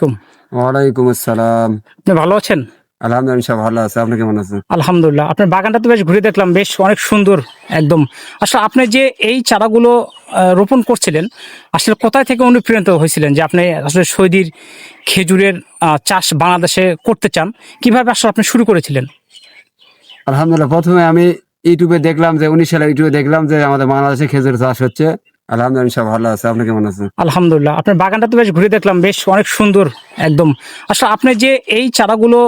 কুম ওয়ালাইকুম আসসালাম। আপনি ভালো আছেন? আলহামদুলিল্লাহ সব ভালো আছে। আপনি কেমন আছেন? আলহামদুলিল্লাহ। আপনার বাগানটা তো বেশ ঘুরে দেখলাম বেশ অনেক সুন্দর একদম। আসলে আপনি যে এই চারাগুলো রোপণ করছিলেন আসলে কোথায় থেকে অনুপ্রাণিত হয়েছিলেন যে আপনি আসলে সৌদির খেজুরের চাষ বাংলাদেশে করতে চান? কীভাবে আসলে আপনি শুরু করেছিলেন? আলহামদুলিল্লাহ প্রথমে আমি ইউটিউবে দেখলাম যে উনিশ সালে ইউটিউবে দেখলাম যে আমাদের বাংলাদেশে খেজুর চাষ হচ্ছে। আলহামদুলিল্লাহ ভালো আছে। আপনি কেমন আছেন? আলহামদুলিল্লাহ। আপনার বাগানটা তো বেশ ঘুরে দেখলাম বেশ অনেক সুন্দর একদম। আসলে আপনি যে এই চারাগুলো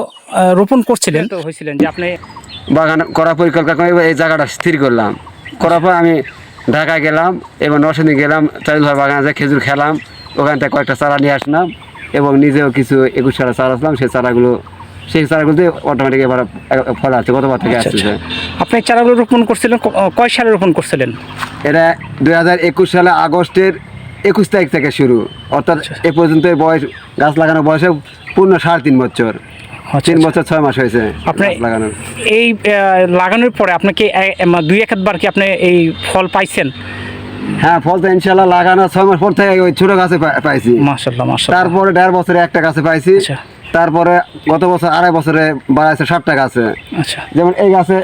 রোপণ করছিলেন তো হয়েছিলেন যে আপনি বাগান করা পরিকল্পনা করে এই জায়গাটা স্থির করলাম। করার পর আমি ঢাকা গেলাম এবং নরসিংদী গেলাম ভাই বাগানে যে খেজুর খেলাম ওখান থেকে কয়েকটা চারা নিয়ে আসলাম এবং নিজেও কিছু একুশ চারা চারা আসলাম সেই চারাগুলো সেই অটোমেটিক এবার ফল আসছে গতবার থেকে আচ্ছা, আসতেছে আপনি চারাগুলো রোপণ করছিলেন কয় সালে রোপণ করছিলেন? এটা দুই হাজার একুশ সালে আগস্টের একুশ তারিখ থেকে শুরু। অর্থাৎ এ পর্যন্ত বয়স গাছ লাগানোর বয়সে পূর্ণ সাড়ে তিন বছর। আচ্ছা, তিন আচ্ছা। বছর ছয় মাস হয়েছে আপনি লাগানোর। এই লাগানোর পরে আপনি কি এ- এ- দুই এক বার কি আপনি এই ফল পাইছেন? হ্যাঁ ফল তো ইনশাল্লাহ লাগানোর ছয় মাস পর থেকে ওই ছোট গাছে পাইছি। মাশাল্লাহ মাশাল্লাহ তারপরে দেড় বছরে একটা গাছে পাইছি। আচ্ছা। তারপরে গত বছর আড়াই বছরে বাড়াইছে ষাটটা গাছে আচ্ছা। যেমন এই গাছে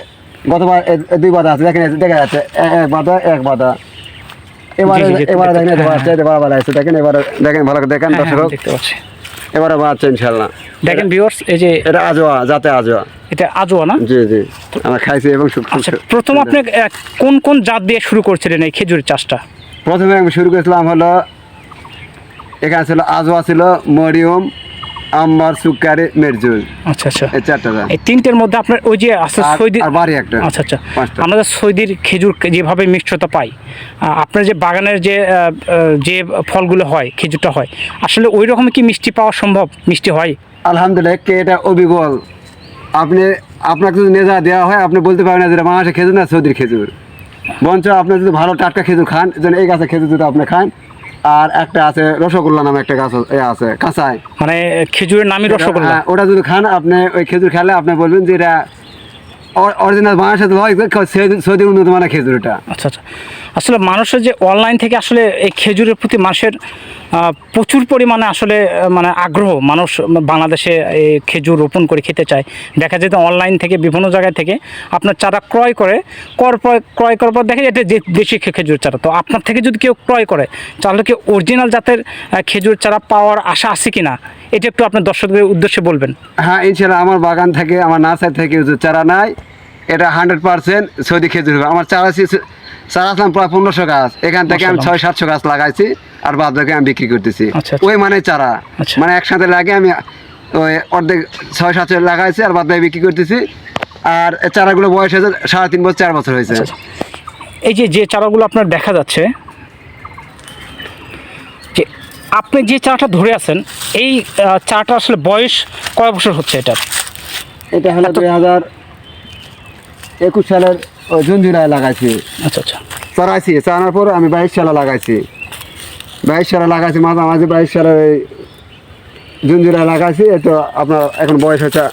গতবার দুই বাধা আছে দেখেন দেখা যাচ্ছে এক বাধা এক বাধা। এবারে এবারে দেখেন বাড়া বাড়াইছে দেখেন এবারে দেখেন ভালো করে দেখেন হ্যাঁ, হ্যাঁ, দর্শক। এবারে বাড়ছে ইনশাল্লাহ দেখেন ভিউয়ার্স এই যে এটা আজোয়া যাতে আজোয়া। এটা আজোয়া না? জি জি আমরা খাইছি এবং আচ্ছা প্রথম আপনি কোন কোন জাত দিয়ে শুরু করছিলেন এই খেজুরের চাষটা? প্রথমে আমি শুরু করেছিলাম হলো এখানে ছিল আজোয়া ছিল মরিয়ম আম্বার সুকারি মেরজুল। আচ্ছা আচ্ছা। এই চারটা। এই তিনটের মধ্যে আপনার ওই যে আছে আর বাড়ি একটা। আচ্ছা আচ্ছা। আমরা সৌদির খেজুর যেভাবে মিষ্টতা পাই আপনার যে বাগানের যে যে ফলগুলো হয় খেজুরটা হয় আসলে ওই রকম কি মিষ্টি পাওয়া সম্ভব? মিষ্টি হয়? আলহামদুলিল্লাহ কে এটা অবিকল আপনি আপনাকে যদি নেজা দেওয়া হয় আপনি বলতে পারবেন না যে বাংলাদেশের খেজুর না সৌদির খেজুর। বঞ্চ আপনি যদি ভালো টাটকা খেজুর খান যেন এই গাছের খেজুর যদি আপনি খান আর একটা আছে রসগোল্লা নামে একটা গাছ আছে কাঁচায় মানে খেজুরের নামই রসগোল্লা? হ্যাঁ, ওটা যদি খান আপনি ওই খেজুর খেলে আপনি বলবেন যে এটা অরিজিনাল হয় সৌদি- উন্নত মানের খেজুর এটা। আচ্ছা আচ্ছা। আসলে মানুষের যে অনলাইন থেকে আসলে এই খেজুরের প্রতি মানুষের প্রচুর পরিমাণে আসলে মানে আগ্রহ মানুষ বাংলাদেশে এই খেজুর রোপণ করে খেতে চায়। দেখা যেত অনলাইন থেকে বিভিন্ন জায়গা থেকে আপনার চারা ক্রয় করে কর ক্রয় করার পর দেখে এটা যে দেশি খেজুর চারা। তো আপনার থেকে যদি কেউ ক্রয় করে তাহলে কি অরিজিনাল জাতের খেজুর চারা পাওয়ার আশা আছে কি না এটা একটু আপনার দর্শকদের উদ্দেশ্যে বলবেন। হ্যাঁ ইনশাল্লাহ আমার বাগান থেকে আমার নার্সারি থেকে চারা নাই এটা হান্ড্রেড পার্সেন্ট সৌদি খেজুর হবে। আমার চারা চারা আসলাম প্রায় পনেরোশো গাছ। এখান থেকে আমি ছয় সাতশো গাছ লাগাইছি। আর বাদ বাকি আমি বিক্রি করতেছি। আচ্ছা, আচ্ছা। ওই মানে চারা। আচ্ছা। মানে একসাথে লাগে আমি ওই অর্ধেক ছয় সাতশো লাগাইছি আর বাদ বাকি বিক্রি করতেছি। আর চারাগুলো বয়স হয়েছে সাড়ে তিন বছর চার বছর হয়েছে। এই যে যে চারাগুলো আপনার দেখা যাচ্ছে যে আপনি যে চারাটা ধরে আছেন এই চারাটা আসলে বয়স কয় বছর হচ্ছে এটার এটা হলো দুই হাজার একুশ সালের জুন জুলাই লাগাইছি। আচ্ছা আচ্ছা। চারাইছি চারানোর পর আমি বাইশ সালে লাগাইছি। বাইশ সালে লাগাইছি মাঝামাঝি বাইশ সালে ওই জুলাই লাগাইছি তো আপনার এখন বয়স হচ্ছে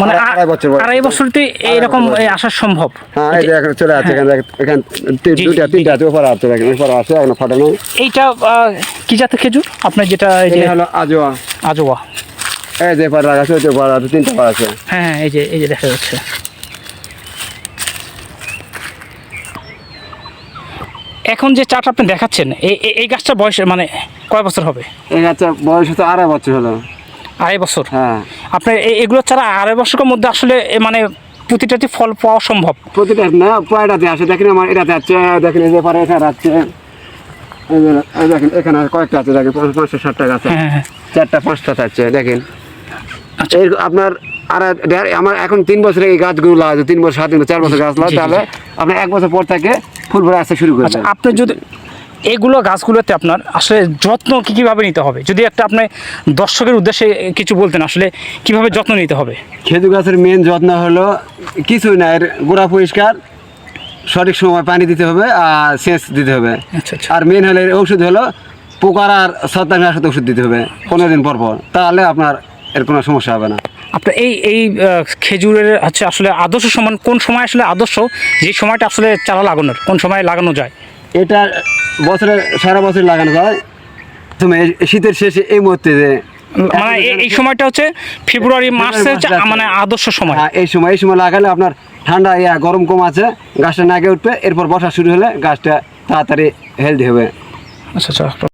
মানে আড়াই- বছর বছরতে এইরকম এই আসা সম্ভব? হ্যাঁ এখন চলে আছে এখানে এখান তিন- জি, দুইটা জি, তিনটা আছে ওপরে আছে ওপরে আছে এখন ফাটানো এইটা কি জাতের খেজুর? আপনার যেটা এই যে হলো আজোয়া। আজোয়া। এই যে পাড়া লাগাচ্ছে ওই যে পাড়া আছে তিনটা পাড়া আছে। হ্যাঁ হ্যাঁ এই যে এই যে দেখা যাচ্ছে। এখন যে চাটা আপনি দেখাচ্ছেন এই এই- গাছটার বয়স মানে কয় বছর হবে? এই গাছটা বয়স হচ্ছে আড়াই বছর হলো। আড়াই বছর? হ্যাঁ। আপনার এগুলো ছাড়া আড়াই বছরের মধ্যে আসলে মানে প্রতিটাতে ফল পাওয়া সম্ভব? প্রতিটা না পয়টাতে আসে? দেখেন আমার এটাতে আছে দেখেন এই যে পারে এখানে আছে দেখেন এখানে কয়েকটা আছে দেখেন পাঁচ- পাঁচশো ষাটটা গাছ আছে। হ্যাঁ হ্যাঁ। চারটা পাঁচটা থাকছে দেখেন। আচ্ছা। এই আপনার আর আমার এখন তিন বছরে এই গাছগুলো লাগাচ্ছে তিন বছর সাত দিন চার বছর গাছ জি, তাহলে আপনার এক বছর পর থেকে ফুল ভরে আসতে শুরু আচ্ছা করবে আপনি যদি এগুলো গাছগুলোতে আপনার আসলে যত্ন কী কীভাবে নিতে হবে? যদি একটা আপনি দর্শকের উদ্দেশ্যে কিছু বলতেন আসলে কীভাবে যত্ন নিতে হবে? খেজুর গাছের মেন যত্ন হলো কিছুই না এর গোড়া পরিষ্কার সঠিক সময় পানি দিতে হবে আর সেচ দিতে হবে। আচ্ছা আচ্ছা। আর মেন হলো এর ওষুধ হলো পোকার আর ছত্রাকনাশক ওষুধ দিতে হবে পনেরো দিন পর পর। তাহলে আপনার এর কোনো সমস্যা হবে না। আপনার এই এই খেজুরের হচ্ছে আসলে আদর্শ সমান কোন সময় আসলে আদর্শ যে সময়টা আসলে চারা লাগানোর কোন সময় লাগানো যায়? এটা বছরে সারা বছর লাগানো যায়। এই শীতের শেষে এই মুহূর্তে যে মানে এই- সময়টা হচ্ছে ফেব্রুয়ারি মার্চে মানে আদর্শ সময়। হ্যাঁ, এই সময় এই সময় লাগালে আপনার ঠান্ডা ইয়া গরম কম আছে গাছটা নাগে উঠবে এরপর বর্ষা শুরু হলে গাছটা তাড়াতাড়ি হেলদি হবে। আচ্ছা আচ্ছা।